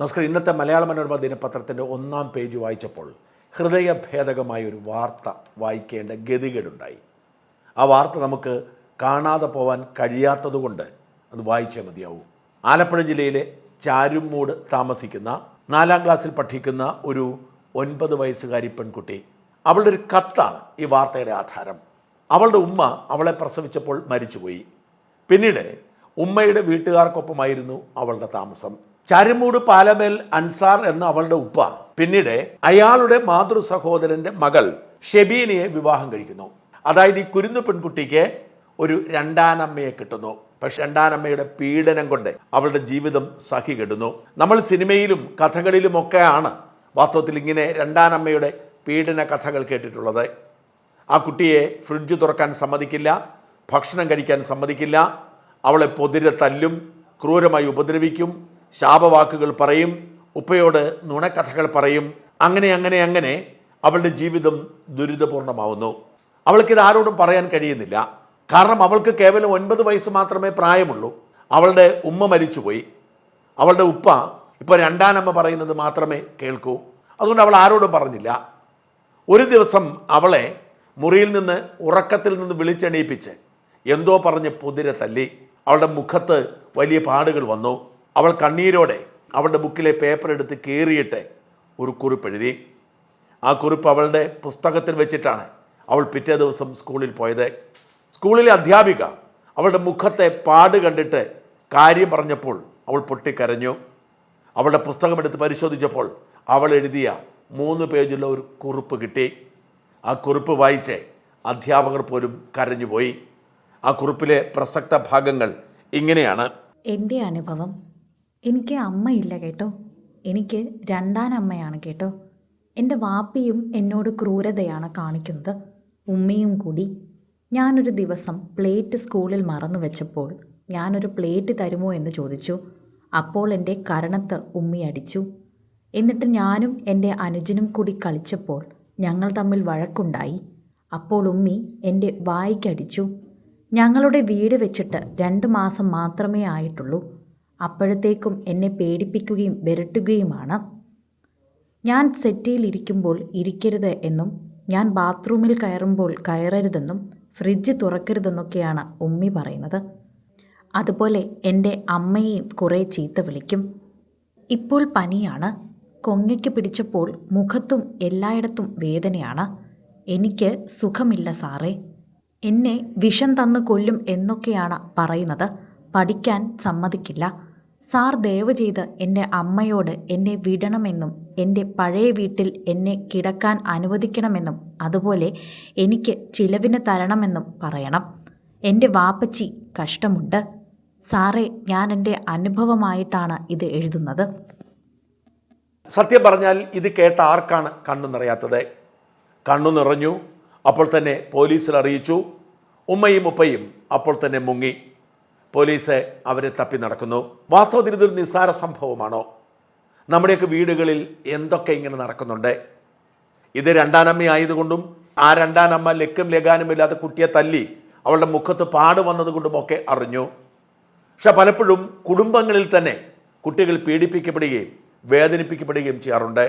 നമസ്കാരം ഇന്നത്തെ മലയാള മനോരമ ദിനപത്രത്തിന്റെ ഒന്നാം പേജ് വായിച്ചപ്പോൾ ഹൃദയഭേദകമായ ഒരു വാർത്ത വായിക്കേണ്ട ഗതികേടുണ്ടായി. ആ വാർത്ത നമുക്ക് കാണാതെ പോവാൻ കഴിയാത്തതുകൊണ്ട് അത് വായിച്ചേ മതിയാവൂ. ആലപ്പുഴ ജില്ലയിലെ ചാരുമൂട് താമസിക്കുന്ന നാലാം ക്ലാസ്സിൽ പഠിക്കുന്ന ഒരു ഒൻപത് വയസ്സുകാരി പെൺകുട്ടി അവളുടെ ഒരു കത്താണ് ഈ വാർത്തയുടെ ആധാരം. അവളുടെ ഉമ്മ അവളെ പ്രസവിച്ചപ്പോൾ മരിച്ചുപോയി. പിന്നീട് ഉമ്മയുടെ വീട്ടുകാർക്കൊപ്പമായിരുന്നു അവളുടെ താമസം. ചരുമൂട് പാലമേൽ അൻസാർ എന്ന അവളുടെ ഉപ്പ. പിന്നീട് അയാളുടെ മാതൃ സഹോദരന്റെ മകൾ ഷെബീനയെ വിവാഹം കഴിക്കുന്നു. അതായത് ഈ കുരുന്നു പെൺകുട്ടിക്ക് ഒരു രണ്ടാനമ്മയെ കിട്ടുന്നു. പക്ഷെ രണ്ടാനമ്മയുടെ പീഡനം കൊണ്ട് അവളുടെ ജീവിതം സഖി കെടുന്നു നമ്മൾ സിനിമയിലും കഥകളിലുമൊക്കെയാണ് വാസ്തവത്തിൽ ഇങ്ങനെ രണ്ടാനമ്മയുടെ പീഡന കഥകൾ കേട്ടിട്ടുള്ളത്. ആ കുട്ടിയെ ഫ്രിഡ്ജ് തുറക്കാൻ സമ്മതിക്കില്ല ഭക്ഷണം കഴിക്കാൻ സമ്മതിക്കില്ല അവളെ പൊതിരെ തല്ലും ക്രൂരമായി ഉപദ്രവിക്കും ശാപവാക്കുകൾ പറയും ഉപ്പയോട് നുണക്കഥകൾ പറയും. അങ്ങനെ അങ്ങനെ അങ്ങനെ അവളുടെ ജീവിതം ദുരിതപൂർണമാവുന്നു. അവൾക്കിത് ആരോടും പറയാൻ കഴിയുന്നില്ല. കാരണം അവൾക്ക് കേവലം ഒൻപത് വയസ്സ് മാത്രമേ പ്രായമുള്ളൂ. അവളുടെ ഉമ്മ മരിച്ചുപോയി. അവളുടെ ഉപ്പ ഇപ്പോൾ രണ്ടാനമ്മ പറയുന്നത് മാത്രമേ കേൾക്കൂ. അതുകൊണ്ട് അവൾ ആരോടും പറഞ്ഞില്ല. ഒരു ദിവസം അവളെ മുറിയിൽ നിന്ന് ഉറക്കത്തിൽ നിന്ന് വിളിച്ചെണീപ്പിച്ച് എന്തോ പറഞ്ഞ് പുതിര തല്ലി. അവളുടെ മുഖത്ത് വലിയ പാടുകൾ വന്നു. അവൾ കണ്ണീരോടെ അവളുടെ ബുക്കിലെ പേപ്പർ എടുത്ത് കീറിയിട്ട് ഒരു കുറിപ്പ് എഴുതി. ആ കുറിപ്പ് അവളുടെ പുസ്തകത്തിൽ വെച്ചിട്ടാണ് അവൾ പിറ്റേ ദിവസം സ്കൂളിൽ പോയത്. സ്കൂളിലെ അധ്യാപിക അവളുടെ മുഖത്തെ പാട് കണ്ടിട്ട് കാര്യം പറഞ്ഞപ്പോൾ അവൾ പൊട്ടിക്കരഞ്ഞു. അവളുടെ പുസ്തകം എടുത്ത് പരിശോധിച്ചപ്പോൾ അവൾ എഴുതിയ മൂന്ന് പേജുള്ള ഒരു കുറിപ്പ് കിട്ടി. ആ കുറിപ്പ് വായിച്ച് അധ്യാപകർ പോലും കരഞ്ഞുപോയി. ആ കുറിപ്പിലെ പ്രസക്ത ഭാഗങ്ങൾ ഇങ്ങനെയാണ്. എന്റെ അനുഭവം എനിക്ക് അമ്മയില്ല കേട്ടോ. എനിക്ക് രണ്ടാനമ്മയാണ് കേട്ടോ. എന്റെ വാപ്പിയും എന്നോട് ക്രൂരതയാണ് കാണിക്കുന്നത്. ഉമ്മയും കൂടി. ഞാനൊരു ദിവസം പ്ലേറ്റ് സ്കൂളിൽ മറന്നു വെച്ചപ്പോൾ ഞാനൊരു പ്ലേറ്റ് തരുമോ എന്ന് ചോദിച്ചു. അപ്പോൾ എന്റെ കരണത്ത് ഉമ്മി അടിച്ചു. എന്നിട്ട് ഞാനും എന്റെ അനുജനും കൂടി കളിച്ചപ്പോൾ ഞങ്ങൾ തമ്മിൽ വഴക്കുണ്ടായി. അപ്പോൾ ഉമ്മി എന്റെ വായിക്കടിച്ചു ഞങ്ങളുടെ വീട് വെച്ചിട്ട് രണ്ട് മാസം മാത്രമേ ആയിട്ടുള്ളൂ. അപ്പോഴത്തേക്കും എന്നെ പേടിപ്പിക്കുകയും വിരട്ടുകയുമാണ്. ഞാൻ സെറ്റിയിൽ ഇരിക്കുമ്പോൾ ഇരിക്കരുത് എന്നും ഞാൻ ബാത്റൂമിൽ കയറുമ്പോൾ കയറരുതെന്നും ഫ്രിഡ്ജ് തുറക്കരുതെന്നൊക്കെയാണ് ഉമ്മി പറയുന്നത്. അതുപോലെ എന്റെ അമ്മയെയും കുറേ ചീത്ത വിളിക്കും. ഇപ്പോൾ പനിയാണ്. കൊങ്ങയ്ക്ക് പിടിച്ചപ്പോൾ മുഖത്തും എല്ലായിടത്തും വേദനയാണ്. എനിക്ക് സുഖമില്ല സാറേ. എന്നെ വിഷം തന്നു കൊല്ലും എന്നൊക്കെയാണ് പറയുന്നത്. പഠിക്കാൻ സമ്മതിക്കില്ല. സാർ ദയവ് ചെയ്ത് എന്റെ അമ്മയോട് എന്നെ വിടണമെന്നും എന്റെ പഴയ വീട്ടിൽ എന്നെ കിടക്കാൻ അനുവദിക്കണമെന്നും അതുപോലെ എനിക്ക് ചിലവിന് തരണമെന്നും പറയണം. എന്റെ വാപ്പച്ചി കഷ്ടമുണ്ട്. സാറേ ഞാൻ എന്റെ അനുഭവമായിട്ടാണ് ഇത് എഴുതുന്നത്. സത്യം പറഞ്ഞാൽ ഇത് കേട്ട ആർക്കാണ് കണ്ണു നിറയാത്തത്? കണ്ണു നിറഞ്ഞു അപ്പോൾ തന്നെ പോലീസിൽ അറിയിച്ചു. ഉമ്മയും ഉപ്പയും അപ്പോൾ തന്നെ മുങ്ങി. പോലീസ് അവരെ തപ്പി നടക്കുന്നു. വാസ്തവത്തിൽ ഇതൊരു നിസ്സാര സംഭവമാണോ? നമ്മുടെയൊക്കെ വീടുകളിൽ എന്തൊക്കെ ഇങ്ങനെ നടക്കുന്നുണ്ട്? ഇത് രണ്ടാനമ്മ ആയതുകൊണ്ടും ആ രണ്ടാനമ്മ ലക്കും ലഗാനുമില്ലാത്ത കുട്ടിയെ തല്ലി അവളുടെ മുഖത്ത് പാട് വന്നതുകൊണ്ടും ഒക്കെ അറിഞ്ഞു. പക്ഷെ പലപ്പോഴും കുടുംബങ്ങളിൽ തന്നെ കുട്ടികൾ പീഡിപ്പിക്കപ്പെടുകയും വേദനിപ്പിക്കപ്പെടുകയും ചെയ്യാറുണ്ട്.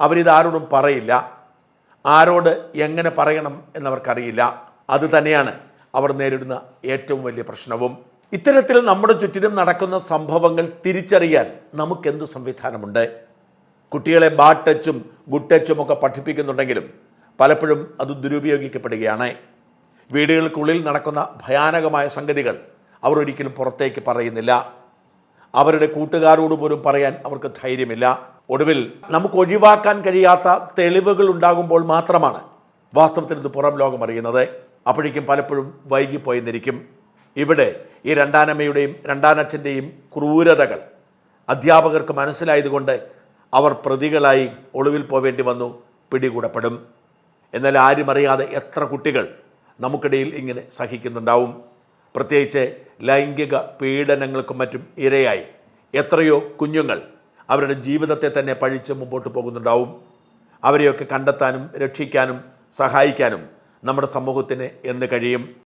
അവരിത് ആരോടും പറയില്ല. ആരോട് എങ്ങനെ പറയണം എന്നവർക്കറിയില്ല. അത് തന്നെയാണ് അവർ നേരിടുന്ന ഏറ്റവും വലിയ പ്രശ്നവും. ഇത്തരത്തിൽ നമ്മുടെ ചുറ്റിനും നടക്കുന്ന സംഭവങ്ങൾ തിരിച്ചറിയാൻ നമുക്കെന്ത് സംവിധാനമുണ്ട്? കുട്ടികളെ ബാഡ് ടച്ചും ഗുഡ് ടച്ചും ഒക്കെ പഠിപ്പിക്കുന്നുണ്ടെങ്കിലും പലപ്പോഴും അത് ദുരുപയോഗിക്കപ്പെടുകയാണ്. വീടുകൾക്കുള്ളിൽ നടക്കുന്ന ഭയാനകമായ സംഗതികൾ അവർ ഒരിക്കലും പുറത്തേക്ക് പറയുന്നില്ല. അവരുടെ കൂട്ടുകാരോട് പോലും പറയാൻ അവർക്ക് ധൈര്യമില്ല. ഒടുവിൽ നമുക്ക് ഒഴിവാക്കാൻ കഴിയാത്ത തെളിവുകൾ ഉണ്ടാകുമ്പോൾ മാത്രമാണ് വാസ്തവത്തിൽ ഇത് പുറം ലോകം അറിയുന്നത്. അപ്പോഴേക്കും പലപ്പോഴും വൈകിപ്പോയെന്നിരിക്കും. ഇവിടെ ഈ രണ്ടാനമ്മയുടെയും രണ്ടാനച്ഛന്റെയും ക്രൂരതകൾ അധ്യാപകർക്ക് മനസ്സിലായതുകൊണ്ട് അവർ പ്രതികളായി ഒളിവിൽ പോവേണ്ടി വന്നു പിടികൂടപ്പെടും. എന്നാൽ ആരും അറിയാതെ എത്ര കുട്ടികൾ നമുക്കിടയിൽ ഇങ്ങനെ സഹിക്കുന്നുണ്ടാവും. പ്രത്യേകിച്ച് ലൈംഗിക പീഡനങ്ങൾക്കും മറ്റും ഇരയായി. എത്രയോ കുഞ്ഞുങ്ങൾ അവരുടെ ജീവിതത്തെ തന്നെ പഴിച്ച് മുമ്പോട്ട് പോകുന്നുണ്ടാവും. അവരെയൊക്കെ കണ്ടെത്താനും രക്ഷിക്കാനും സഹായിക്കാനും നമ്മുടെ സമൂഹത്തിന് എന്ന് കഴിയും?